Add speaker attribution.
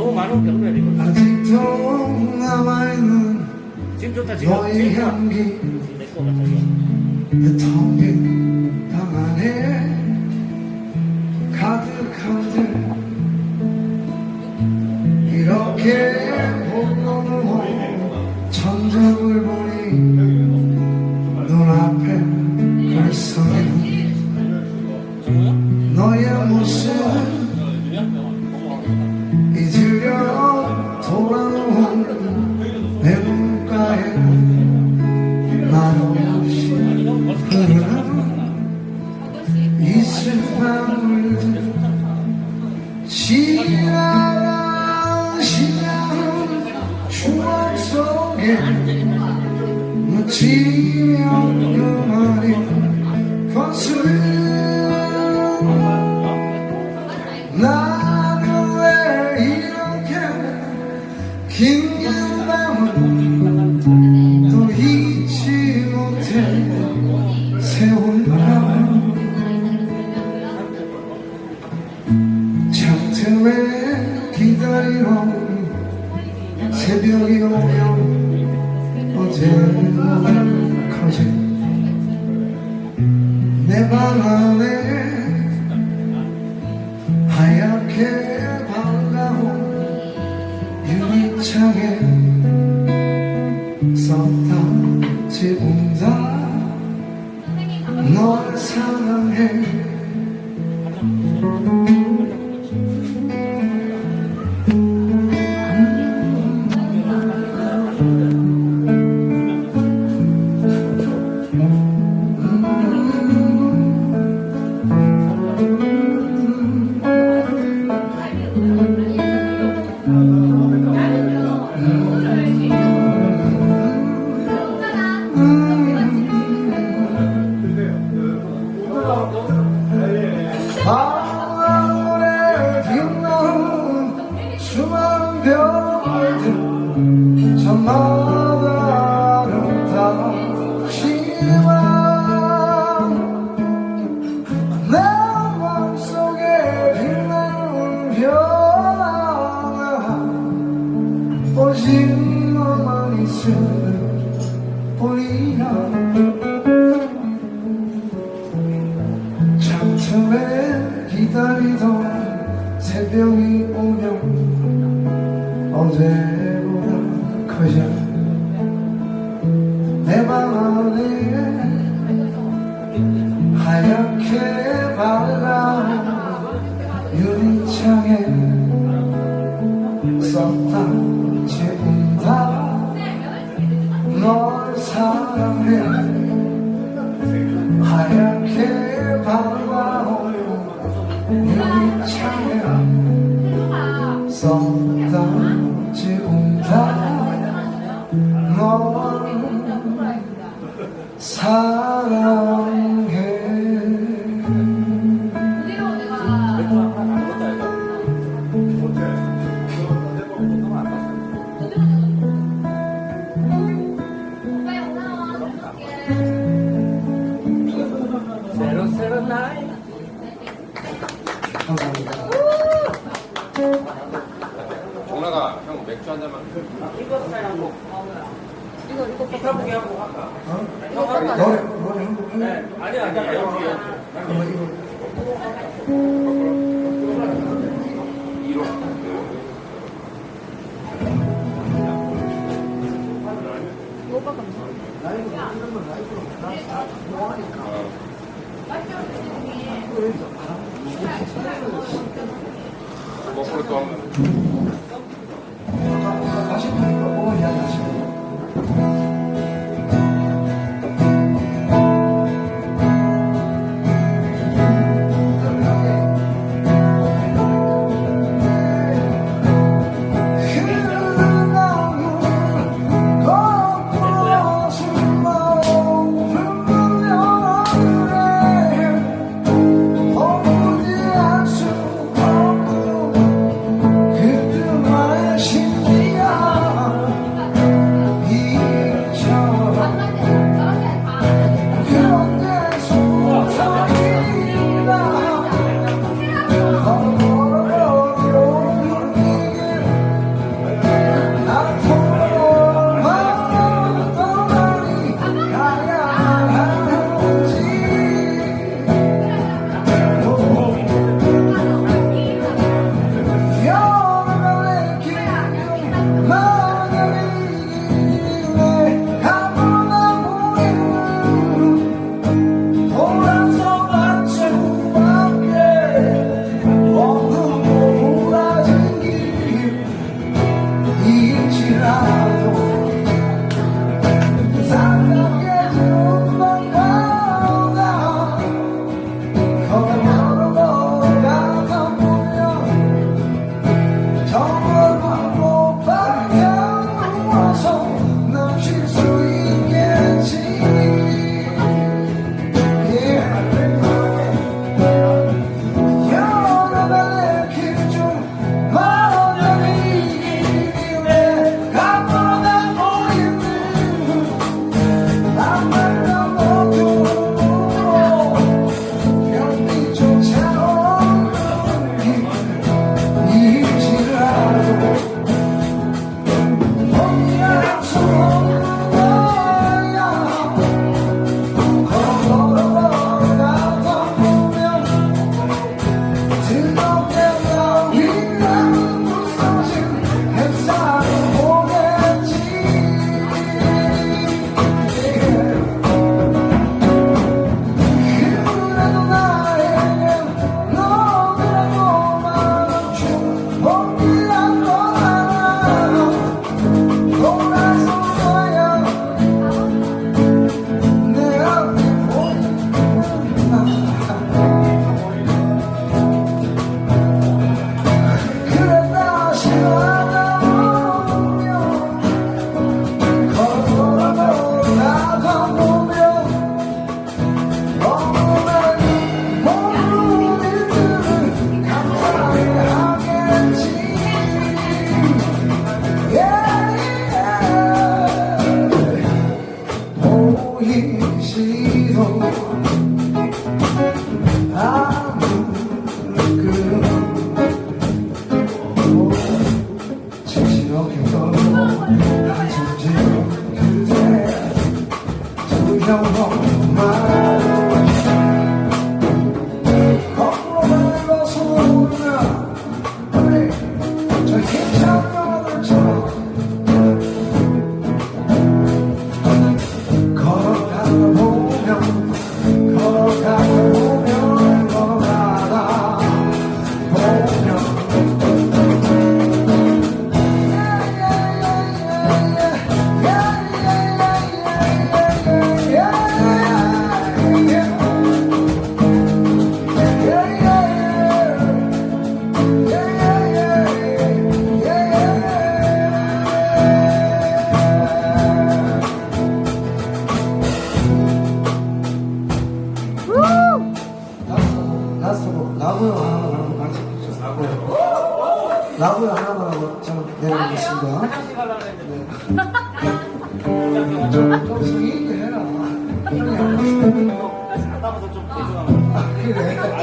Speaker 1: 너무 많은 경우야 이거.
Speaker 2: 아직도 남아있는
Speaker 1: 지금 좋다 지금.
Speaker 2: 너의
Speaker 1: 지금
Speaker 2: 향기
Speaker 1: 내거 같아 이거.
Speaker 2: 텅빈 방 안에 가득한데 이렇게 방울들 지나간 시간 추억 속에 묻히면 그만이 거슬린 나는 왜 이렇게 긴 밤을 또 잊지 못해 세월가 저마다 아름답지만 내 맘속에 빛나는 별 하나 오직 너만 있으면 보이나. 창틀에 기다리던 새벽이 오면 어제 하얗게 밝아오는
Speaker 3: 맥주 한 잔만
Speaker 1: 이거 사야고. 이거 이거 포타보기 하고 할까?
Speaker 2: 어?
Speaker 1: 형 할까?
Speaker 2: 노래 노래 한곡 해
Speaker 1: 네. 아니 아니 여기 여기.
Speaker 2: 그럼 이거 좀 성의 있게 해라. 형이 그래.